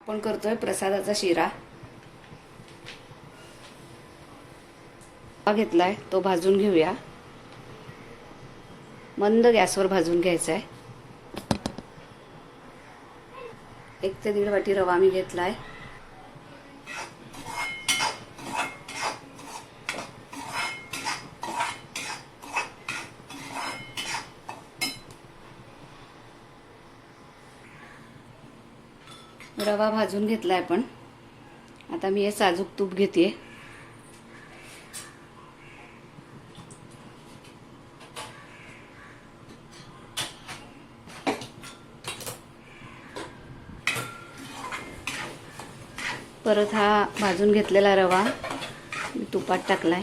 आपण करतोय प्रसादाचा शिरा. घेतलाय तो भाजून घेऊया. मंद गॅसवर भाजून घ्यायचा आहे एक ते दीड वाटी रवा मी घेतलाय. रवा भाजून घेतलाय आपण. आता मी हे साजूक तूप घेते परत हा भाजून घेतलेला रवा मी तुपात टाकलाय.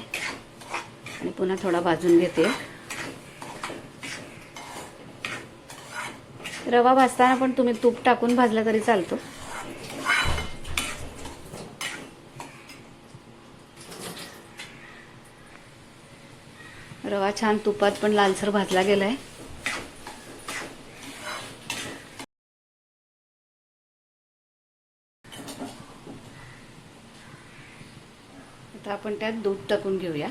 आणि पुन्हा थोडा भाजून घेते. रवा भाजताना पण तुम्ही तूप टाकून भाजला तरी चालतो. रवा छान तुपात पण लालसर भाजला गेलाय. आता आपण त्यात दूध टाकून घेऊया.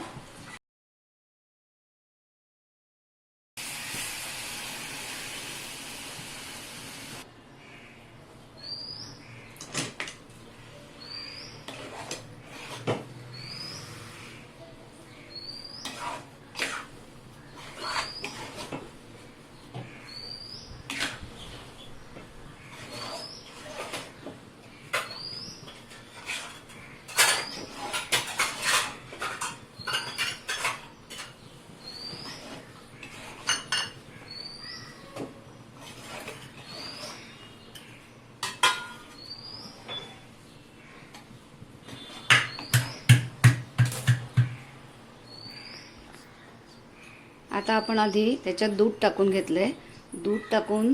आता आपण आधी त्याच्यात दूध टाकून घेतलं आहे दूध टाकून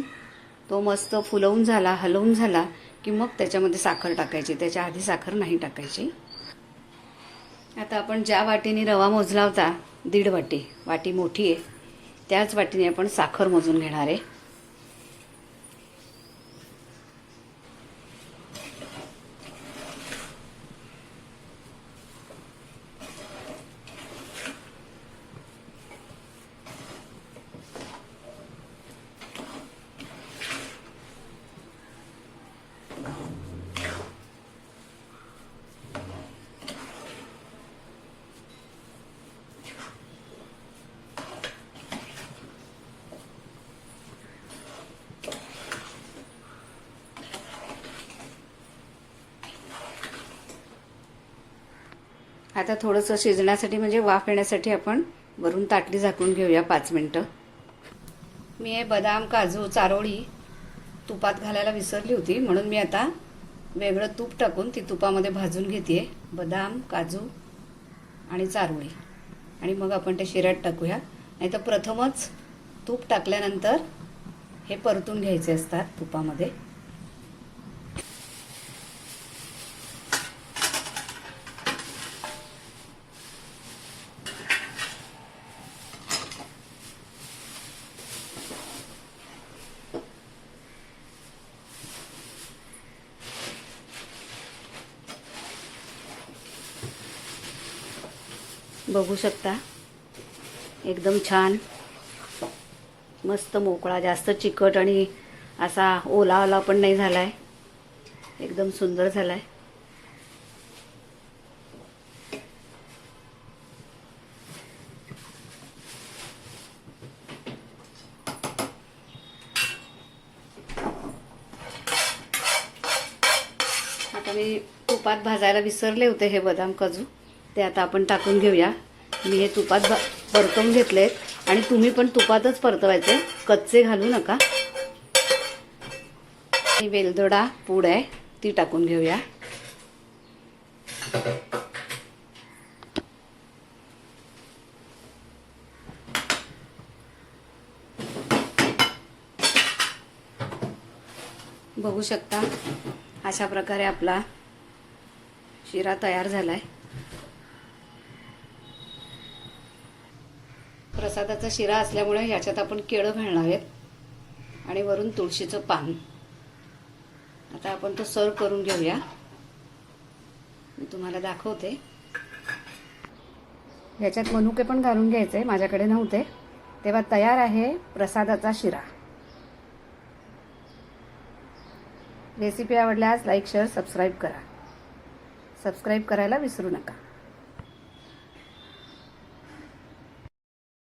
तो मस्त फुलवून झाला हलवून झाला की मग त्याच्यामध्ये साखर टाकायची. त्याच्या आधी साखर नाही टाकायची. आता आपण ज्या वाटीने रवा मोजला होता दीड वाटी वाटी मोठी आहे त्याच वाटीने आपण साखर मोजून घेणार आहे. आता थोडंसं शिजण्यासाठी म्हणजे वाफ येण्यासाठी आपण वरून ताटली झाकून घेऊया पाच मिनटं. मी हे बदाम काजू चारोळी तुपात घालायला विसरली होती म्हणून मी आता वेगळं तूप टाकून ती तुपामध्ये भाजून घेते. बदाम काजू आणि चारोळी. आणि मग आपण ते शिऱ्यात टाकूया. नाही तर प्रथमच तूप टाकल्यानंतर हे परतून घ्यायचे असतात तुपामध्ये. बघू शकता. एकदम छान. मस्त मोकळा जास्त चिकट आणि असा ओला ओला पण नाही झालाय. एकदम सुंदर झालाय. आता मी तुपात भाजायला विसरले होते हे बदाम काजू. ते आता आपण टाकून घेऊया. मी हे तुपात भा परतवून आहेत आणि तुम्ही पण तुपातच परतवायचे. कच्चे घालू नका. ही वेलदोडा पूड आहे. ती टाकून घेऊया. बघू शकता अशा प्रकारे आपला शिरा तयार झालाय. प्रसादाचा शिरा असल्यामुळे याच्यात आपण केळं घालणार आहेत. आणि वरून तुळशीचं पान. आता आपण तो सर्व करून घेऊया. मी तुम्हाला दाखवते. ह्याच्यात मनुके पण घालून घ्यायचे माझ्याकडे नव्हते. तेव्हा तयार आहे प्रसादाचा शिरा. रेसिपी आवडल्यास लाईक शेअर सबस्क्राईब करा. सबस्क्राईब करायला विसरू नका.